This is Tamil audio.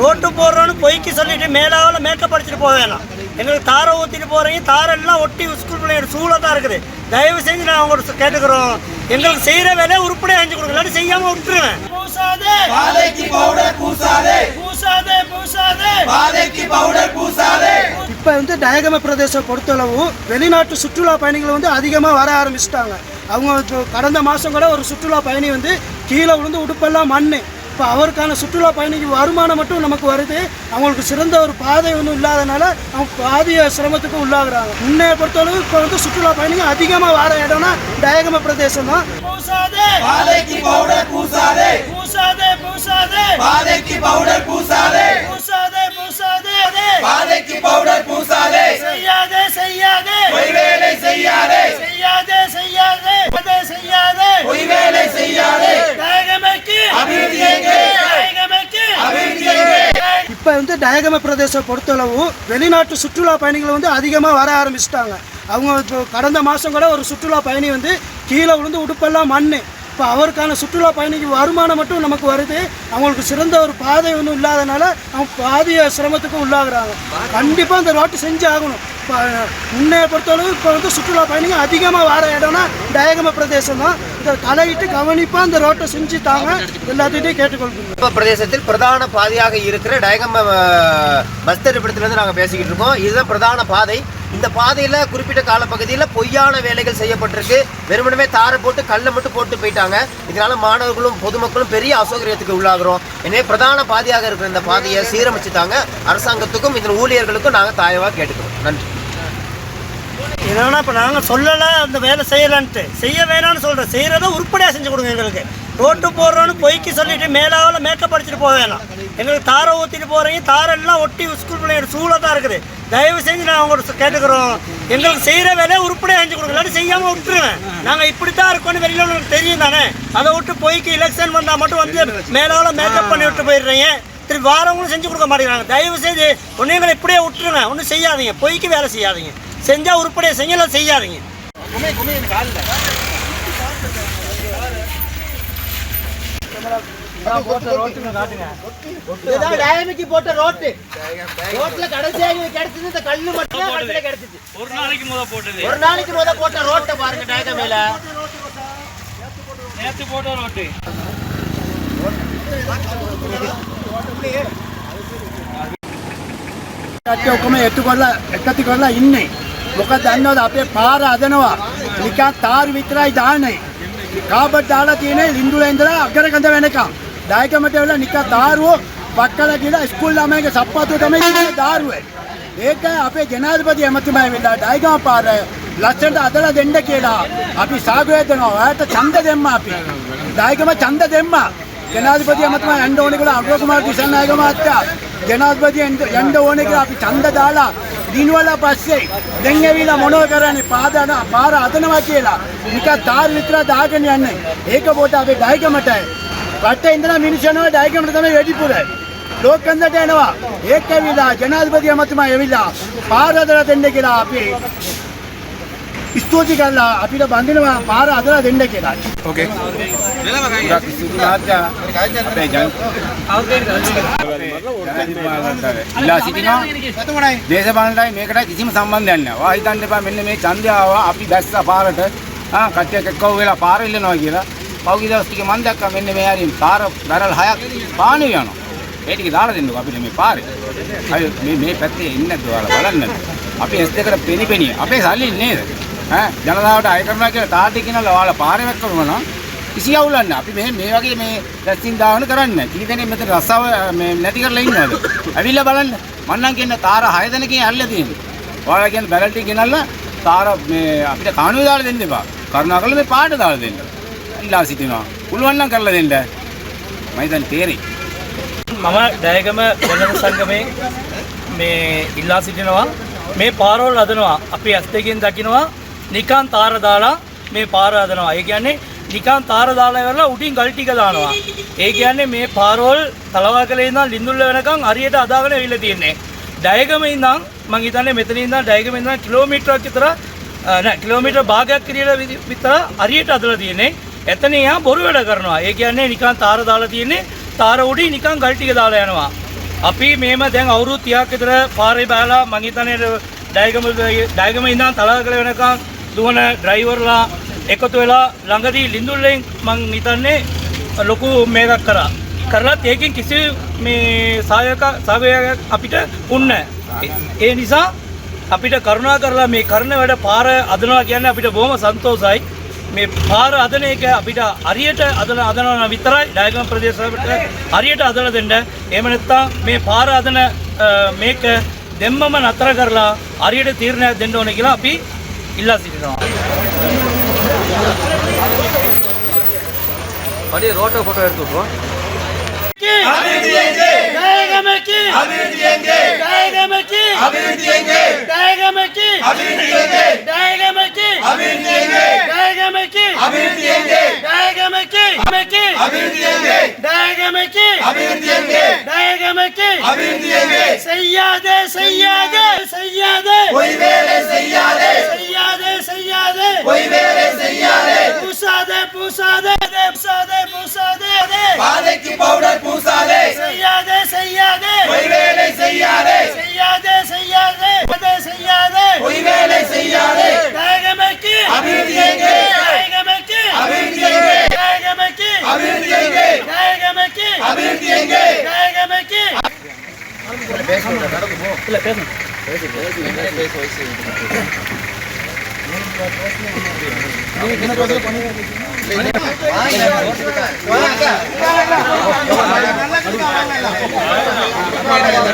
ரோட்டு போடுறோன்னு பொய்க்கு சொல்லிட்டு மேலாவில் மேக்கப் அடிச்சுட்டு போக வேணாம். எங்களுக்கு தாரை ஊற்றிட்டு போகிறீங்க தாரெல்லாம் ஒட்டி ஸ்கூல் பிள்ளைங்க சூழல் தான் இருக்குது. தயவு செஞ்சு நான் உங்கள்கிட்ட கேட்டுக்கிறோம். எங்களுக்கு செய்கிற வேலையை உருப்படியாக செஞ்சு கொடுங்க. இல்லாட்டி செய்யாமல் விட்டுருவேன். பூசாதே! பவுடர் பூசாதே! பூசாதே பூசாதே! பாதைக்கு பவுடர் பூசாதே! இப்போ வந்து டயகம பிரதேசம் பொறுத்தளவு வெளிநாட்டு சுற்றுலா பயணிகள் வந்து அதிகமாக வர ஆரம்பிச்சிட்டாங்க. அவங்க கடந்த மாதம் கூட ஒரு சுற்றுலா பயணி வந்து கீழே விழுந்து உடுப்பெல்லாம் மண் இப்போ அவருக்கான சுற்றுலா பயணிக்கு வருமானம் மட்டும் நமக்கு வருது. அவங்களுக்கு சிறந்த ஒரு பாதை ஒன்றும் இல்லாதனால அவங்க பாதிய சிரமத்துக்கு உள்ளாகுறாங்க. முன்னே பொறுத்தளவு இப்போ வந்து சுற்றுலா பயணிகள் அதிகமாக வர இடம்னா டயகம பிரதேசம் தான். பூசாதே! பாதைக்கு பவுடர் பூசாதே! பூசாதே பூசாதே! பாதைக்கு பவுடர் பூசாதே! பூசாதே பூசாதே! பாதைக்கு பவுடர் பூசாதே செய்யாதே செய்யாதே அதே செய்யாதே பொய் வேலை செய்யாதே நாயகமைக்கு அபிவிருத்தி எங்கே? நாயகமைக்கு அபிவிருத்தி எங்கே? இப்போ வந்து டயகம பிரதேசம் பொறுத்தளவு வெளிநாட்டு சுற்றுலா பயணிகள் வந்து அதிகமாக வர ஆரம்பிச்சிட்டாங்க. அவங்க இப்போ கடந்த மாதம் கூட ஒரு சுற்றுலா பயணி வந்து கீழே விழுந்து உடுப்பெல்லாம் மண் இப்போ அவருக்கான சுற்றுலா பயணிக்கு வருமானம் மட்டும் நமக்கு வருது. அவங்களுக்கு சிறந்த ஒரு பாதை ஒன்றும் இல்லாதனால அவங்க பாதிய சிரமத்துக்கும் உள்ளாகிறாங்க. கண்டிப்பாக அந்த ரோட்டு செஞ்சு ஆகணும். இப்போ முன்னே பொறுத்தளவு இப்போ வந்து சுற்றுலா பயணிகள் அதிகமாக வர இடம்னா டயகம பிரதேசம் தான். இதை தலையிட்டு கவனிப்பாக இந்த ரோட்டை செஞ்சு தாங்க கேட்டுக்கொள்கிறோம். இப்போ பிரதேசத்தில் பிரதான பாதையாக இருக்கிற டயகம்ம பஸ்தரிப்படத்திலிருந்து நாங்கள் பேசிக்கிட்டு இருக்கோம். இதுதான் பிரதான பாதை. இந்த பாதையில் குறிப்பிட்ட காலப்பகுதியில் பொய்யான வேலைகள் செய்யப்பட்டிருக்கு. வெறுமனமே தாரை போட்டு கல்லை மட்டும் போட்டு போயிட்டாங்க. இதனால் மாணவர்களும் பொதுமக்களும் பெரிய அசௌகரியத்துக்கு உள்ளாகிறோம். எனவே பிரதான பாதையாக இருக்கிற இந்த பாதையை சீரமைச்சுட்டாங்க அரசாங்கத்துக்கும் இதன் ஊழியர்களுக்கும் நாங்கள் தாயவாக கேட்டுக்கிறோம். நன்றி. என்னன்னா இப்போ நாங்கள் சொல்லலை அந்த வேலை செய்யலான்ட்டு. செய்ய வேணாம்னு சொல்கிறோம் செய்கிறத உருப்படியாக செஞ்சு கொடுங்க எங்களுக்கு. ரோட்டு போடுறோன்னு பொய்க்கு சொல்லிட்டு மேலாவில் மேக்கப் அடிச்சுட்டு போக வேணாம். எங்களுக்கு தாரை ஊற்றிட்டு போகிறீங்க தாரெல்லாம் ஒட்டி ஸ்கூல் பிள்ளைங்க சூழல் தான் இருக்குது. தயவு செஞ்சு நான் உங்கள்கிட்ட கேட்டுக்கிறோம். எங்களுக்கு செய்கிற வேலையை உருப்படியாக செஞ்சு கொடுங்க. இல்லாட்டி செய்யாமல் விட்டுருவேன் நாங்கள் இப்படி தான் இருக்கோம்னு வெளியில் உங்களுக்கு தெரியும் தானே? அதை விட்டு பொய்க்கு எலெக்ஷன் வந்தால் மட்டும் வந்து மேலாவில் மேக்கப் பண்ணி விட்டு போயிடுறீங்க. திருப்பி வாரவங்களும் செஞ்சு கொடுக்க மாட்டேங்கிறாங்க. தயவு செய்து ஒன்றும் எங்களை இப்படியே விட்டுருங்க. ஒன்றும் செய்யாதீங்க. பொய்க்கு வேலை செய்யாதீங்க. செஞ்சால் உருப்படியாக செய்ய இல்லை செய்யாதீங்க போட்ட ரோட்டு. ரோட்ல கடைசியா கிடைச்சது இந்த கல்லு மட்டும் ஒரு நாளைக்கு முத போட்ட ரோட்டை பாருங்க டயகமேல நேத்து போட்ட ரோட்டு. ఒక్క ఎత్తుకోవాల ఎక్కత్తుకోవాల මොකද දන්නවද අපේ පාර අදනවා. නිකන් තාරු විතරයි දාන්නේ. කාබට් දාලා තියෙන්නේ ලින්දුල ඉඳලා අගරකඳ වෙනකම්. ඩයකමට වෙලා නිකන් තාරුව පක්කල කියලා ස්කූල් ළමයිගේ සප්පාතුව තමයි ඉන්නේ දාරුවේ. ඒක අපේ ජනාධිපති ඇමතුමා වෙලා ඩයගම පාර ලස්සනට අදලා දෙන්න කියලා අපි සාගය දෙනවා. ඔයාලට ඡන්ද දෙන්න අපි. ඩයගම ඡන්ද දෙන්න. ජනාධිපති ඇමතුමා යන්න ඕනේ කියලා අග්‍ර කුමාර දිසානායක මහත්තයා ජනාධිපති යන්න ඕනේ කියලා අපි ඡන්ද දාලා දිනවල පස්සේ දැන් ඇවිල්ලා මොනව කරන්නේ පාදන පාර අදනවා කියලා නිකන් තාර විතර දාගෙන යන්නේ ඒක පොත අපේ ඩයගමට රටේ ඉඳලා මිනිස්සු යනවා ඩයගමට තමයි වැඩිපුර ලෝකන්දට එනවා ඒක ඇවිල්ලා ජනාධිපති ඇමතුමා ඇවිල්ලා පාර අදලා දෙන්න කියලා අපි ස්තුති කරලා අපිට බඳිනවා පාර අදලා දෙන්න කියලා ඉල්ලා සිටිනවා දේශපාලනටයි මේකට කිසිම සම්බන්ධයක් නැහැ. ඔයා හිතන්න එපා මෙන්න මේ ඡන්දය ආවා අපි දැස්ස පාරට ආ කට්ටියක් එක්කව වෙලා පාර ඉල්ලනවා කියලා. පහුගිය දවස් ටිකේ මම දැක්කා මෙන්න මේ හරින් පාර බැරල් හයක් පානේ යනවා. ඒ ටික දාලා දෙන්නකෝ අපිට මේ පාරේ. අය මේ මේ පැත්තේ ඉන්නේ නැද්ද ඔයාලා බලන්න. අපි ඇස් දෙකට පෙනි පෙනි අපේ සල්ලි නේද? ඈ ජනතාවට අය කරනවා කියලා තාටි කියනලා ඔයාලා පාරේ වැක් කරනවා නම් කිසි අවුලක් නැහැ. අපි මේ මේ වගේ මේ දැස්සින් දාවන කරන්නේ නැහැ. කී දෙනෙක් මෙතන රස්සාව මේ නැති කරලා ඉන්නවද? ඇවිල්ලා බලන්න. මම නම් කියන්නේ තාර 6 දෙනකින් ඇල්ලලා තියෙන්නේ. ඔයාලා කියන්නේ බැලටි ගෙනල්ලා තාර මේ අපිට කාණුවේ දාලා දෙන්න එපා. කරුණාකරලා මේ පාට දාලා දෙන්න. ඉල්ලා සිටිනවා. පුළුවන් නම් කරලා දෙන්න. මම දැන් තේරෙයි. මම ඩයගම වෙළඳ සංගමේ මේ ඉල්ලා සිටිනවා මේ පාරවල් හදනවා අපි ඇස් දෙකෙන් දකිනවා නිකන් තාර දාලා මේ පාර හදනවා ඒ කියන්නේ නිකන් තාර දාලා ඉවරලා උඩින් ගල් ටික දානවා. ඒ කියන්නේ මේ පාරවල් තලවාකලේ ඉඳන් ලිඳුල්ල වෙනකන් හරියට අදාගෙන ඇවිල්ලා තියෙන්නේ. ඩයගම ඉඳන් මං හිතන්නේ මෙතන ඉඳන් ඩයගම ඉඳන් කිලෝමීටරක් විතර අ, නෑ කිලෝමීටර් භාගයක් කියලා විදි- විතර හරියට අදලා තියෙන්නේ. එතන යා බොරු වැඩ කරනවා. ඒ කියන්නේ නිකන් තාර දාලා තියෙන්නේ තාර උඩින් නිකන් ගල් ටික දාලා යනවා. අපි මේම දැන් අවුරු තියක් විතර පාරේ බෑලා මංහිතනය ඩයගම ඩයගම ඉඳන් තලා කළ වෙනකම් දුවන ඩ්‍රයිවර්ලා එකතු වෙලා ළඟදී ලිඳුල්ලෙන් මං හිතන්නේ ලොකු මේකක් කරා. කරලත් ඒකින් කිසි මේ සායක සවයක් අපිට උන්න ඒ නිසා අපිට කරුණා කරලා මේ කරන වැඩ පාර අදනවා කියන්න අපිට බොහොම සන්තෝසයි මේ පාර අදන එක අපිට හරියට අදන අදනවන විතරයි ඩයගම ප්‍රදේශයට හරියට අදලා දෙන්න. එහෙම නැත්නම් මේ පාර අදන අ, මේක දෙම්මම නතර කරලා හරියට තීරණයක් දෙන්න ඕනේ කියලා අපි கில்லா சீக்கிரம் அப்படியே ரோட்டை ஃபோட்டோ எடுத்துக்கோ డైనమికి అభివృద్ధియంగే డైనమికి అభివృద్ధియంగే డైనమికి అభివృద్ధియంగే డైనమికి అభివృద్ధియంగే డైనమికి అభివృద్ధియంగే డైనమికి మికి అభివృద్ధియంగే డైనమికి అభివృద్ధియంగే డైనమికి అభివృద్ధియంగే సయ్యాదే సయ్యాదే సయ్యాదే ఓయ్ వేలే సయ్యాదే సయ్యాదే సయ్యాదే ఓయ్ వేలే సయ్యాదే పూసాదే పూసాదే eso ese. ¡Vamos!